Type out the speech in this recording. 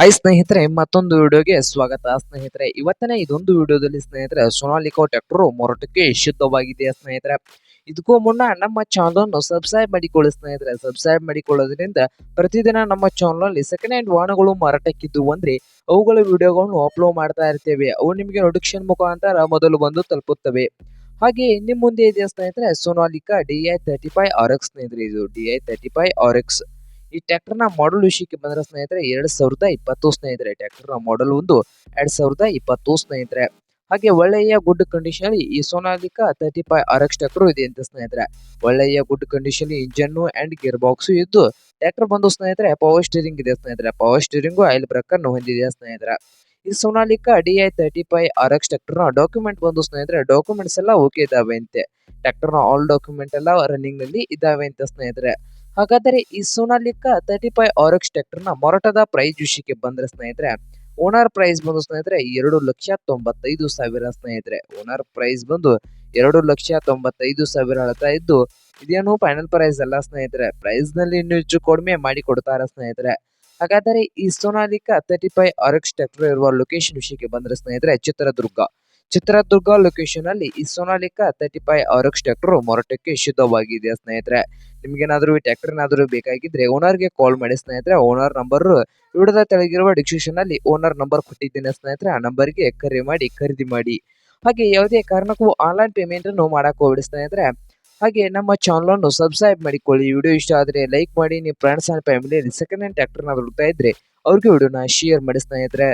Hi ಸ್ನೇಹಿತರೆ, ಮತ್ತೊಂದು ವಿಡಿಯೋಗೆ ಸ್ವಾಗತ. ಸ್ನೇಹಿತರೆ, ಇವತ್ತನೇ ಇದೊಂದು ವಿಡಿಯೋದಲ್ಲಿ ಸ್ನೇಹಿತರೆ ಸೊನಾಲಿಕೋ ಟ್ರ್ಯಾಕ್ಟರ್ ಮೊರಟಕ್ಕೆ ಶುದ್ಧವಾಗಿದೆ ಸ್ನೇಹಿತರೆ. ಇದಕ್ಕೂ ಮುನ್ನ ನಮ್ಮ ಚಾನಲ್ ಅನ್ನು ಸಬ್ಸ್ಕ್ರೈಬ್ ಮಾಡಿಕೊಳ್ಳಿ ಸ್ನೇಹಿತರೆ. ಸಬ್ಸ್ಕ್ರೈಬ್ ಮಾಡಿಕೊಳ್ಳೋದ್ರಿಂದ ಪ್ರತಿದಿನ ನಮ್ಮ ಚಾನಲ್ ಅಲ್ಲಿ ಸೆಕೆಂಡ್ ಹ್ಯಾಂಡ್ ವಾಹನಗಳು ಮಾರಾಟಕ್ಕಿದ್ದು ಅಂದ್ರೆ ಅವುಗಳ ವಿಡಿಯೋಗಳನ್ನು ಅಪ್ಲೋಡ್ ಮಾಡ್ತಾ ಇರ್ತೇವೆ. ಅವು ನಿಮಗೆ ನೋಟಿಫಿಕೇಶನ್ ಮುಖಾಂತರ ಮೊದಲು ಬಂದು ತಲುಪುತ್ತವೆ. ಹಾಗೆ ನಿಮ್ಮ ಮುಂದೆ ಇದೆ ಸ್ನೇಹಿತರೆ? Sonalika D I thirty five R X ಸ್ನೇಹಿತರೆ, ಇದು D I thirty five R X ಈ ಟ್ರ್ಯಾಕ್ಟರ್ನ ಮಾಡಲ್ ವಿಷಯಕ್ಕೆ ಬಂದ್ರೆ ಸ್ನೇಹಿತರೆ, ಎರಡ್ ಸಾವಿರದ ಇಪ್ಪತ್ತು ಸ್ನೇಹಿತರೆ. ಟ್ರ್ಯಾಕ್ಟರ್ನ ಮಾಡಲ್ ಒಂದು ಎರಡ್ ಸಾವಿರದ ಇಪ್ಪತ್ತು ಸ್ನೇಹಿತರೆ. ಹಾಗೆ ಒಳ್ಳೆಯ ಗುಡ್ ಕಂಡೀಷನ್ ಈ Sonalika thirty five R X tractor ಇದೆ ಅಂತ ಸ್ನೇಹಿತರೆ. ಒಳ್ಳೆಯ good condition engine and gear box ಇದ್ದು ಟ್ರ್ಯಾಕ್ಟರ್ ಬಂದು ಸ್ನೇಹಿತರೆ ಪವರ್ ಸ್ಟೀರಿಂಗ್ ಇದೆ ಸ್ನೇಹಿತರೆ. ಪವರ್ ಸ್ಟೀರಿಂಗ್ ಆಯಿಲ್ ಬ್ರೇಕ್ ಅನ್ನು ಹೊಂದಿದೆ ಸ್ನೇಹಿತರೆ. ಈ Sonalika D I thirty five R X ಟ್ರ್ಯಾಕ್ಟರ್ನ ಡಾಕ್ಯುಮೆಂಟ್ ಬಂದು ಸ್ನೇಹಿತರೆ ಡಾಕ್ಯುಮೆಂಟ್ಸ್ ಎಲ್ಲ ಓಕೆ ಇದಾವೆ ಅಂತೆ. ಟ್ರ್ಯಾಕ್ಟರ್ನ ಆಲ್ ಡಾಕ್ಯುಮೆಂಟ್ ಎಲ್ಲ ರನ್ನಿಂಗ್ನಲ್ಲಿ ಇದಾವೆ ಅಂತ ಸ್ನೇಹಿತರೆ. ಹಾಗಾದರೆ ಈ Sonalika thirty five R X tractor ಮೊರಟದ ಮಾರಾಟದ ಪ್ರೈಸ್ ವಿಷಯಕ್ಕೆ ಬಂದರೆ ಸ್ನೇಹಿತರೆ ಓನರ್ ಪ್ರೈಸ್ ಬಂದು ಸ್ನೇಹಿತರೆ ಎರಡು ಲಕ್ಷ ತೊಂಬತ್ತೈದು ಸಾವಿರ ಸ್ನೇಹಿತರೆ. ಓನರ್ ಪ್ರೈಸ್ ಬಂದು ಎರಡು ಲಕ್ಷ ತೊಂಬತ್ತೈದು ಸಾವಿರ ಹೇಳ್ತಾ ಇದ್ದು, ಇದೇನು ಫೈನಲ್ ಪ್ರೈಸ್ ಅಲ್ಲ ಸ್ನೇಹಿತರೆ. ಪ್ರೈಸ್ನಲ್ಲಿ ಇನ್ನೂ ಹೆಚ್ಚು ಕಡಿಮೆ ಮಾಡಿ ಕೊಡ್ತಾರೆ ಸ್ನೇಹಿತರೆ. ಹಾಗಾದರೆ ಈ Sonalika thirty five R X tractor ಇರುವ ಲೊಕೇಶನ್ ವಿಷಯಕ್ಕೆ ಬಂದರೆ ಸ್ನೇಹಿತರೆ, ಚಿತ್ರದುರ್ಗ. ಚಿತ್ರದುರ್ಗ ಲೊಕೇಶನ್ ಅಲ್ಲಿ ಈ Sonalika thirty five R X tractor ಮಾರಾಟಕ್ಕೆ ಶುದ್ಧವಾಗಿದೆ ಸ್ನೇಹಿತರೆ? ನಿಮ್ಗೇನಾದ್ರೂ ಈ ಟ್ರ್ಯಾಕ್ಟರ್ ಏನಾದರೂ ಬೇಕಾಗಿದ್ರೆ ಓನರ್ಗೆ ಕಾಲ್ ಮಾಡಿ ಸ್ನೇಹಿತರೆ. ಓನರ್ ನಂಬರ್ ವಿಡಿಯೋದ ತೆಳಗಿರುವ ಡಿಸ್ಕ್ರಿಪ್ಷನ್ ಅಲ್ಲಿ ಓನರ್ ನಂಬರ್ ಕೊಟ್ಟಿದ್ದೇನೆ ಸ್ನೇಹಿತರೆ. ಆ ನಂಬರ್ಗೆ ಕರೆ ಮಾಡಿ ಖರೀದಿ ಮಾಡಿ. ಹಾಗೆ ಯಾವುದೇ ಕಾರಣಕ್ಕೂ ಆನ್ಲೈನ್ ಪೇಮೆಂಟ್ ಅನ್ನು ಮಾಡಕ್ ಹೋಗ್ಬಿಡಿ ಸ್ನೇಹಿತರೆ. ಹಾಗೆ ನಮ್ಮ ಚಾನಲ್ ಅನ್ನು ಸಬ್ಸ್ಕ್ರೈಬ್ ಮಾಡಿಕೊಳ್ಳಿ. ವಿಡಿಯೋ ಇಷ್ಟ ಆದ್ರೆ ಲೈಕ್ ಮಾಡಿ. ನಿಮ್ಮ ಫ್ರೆಂಡ್ಸ್ ಅಂಡ್ ಫ್ಯಾಮಿಲಿಯಲ್ಲಿ ಸೆಕೆಂಡ್ ಹ್ಯಾಂಡ್ ಟ್ರ್ಯಾಕ್ಟರ್ ಹುಡುಕ್ತಾ ಇದ್ರೆ ಅವ್ರಿಗೆ ವಿಡಿಯೋನ ಶೇರ್ ಮಾಡಿ ಸ್ನೇಹಿತರೆ.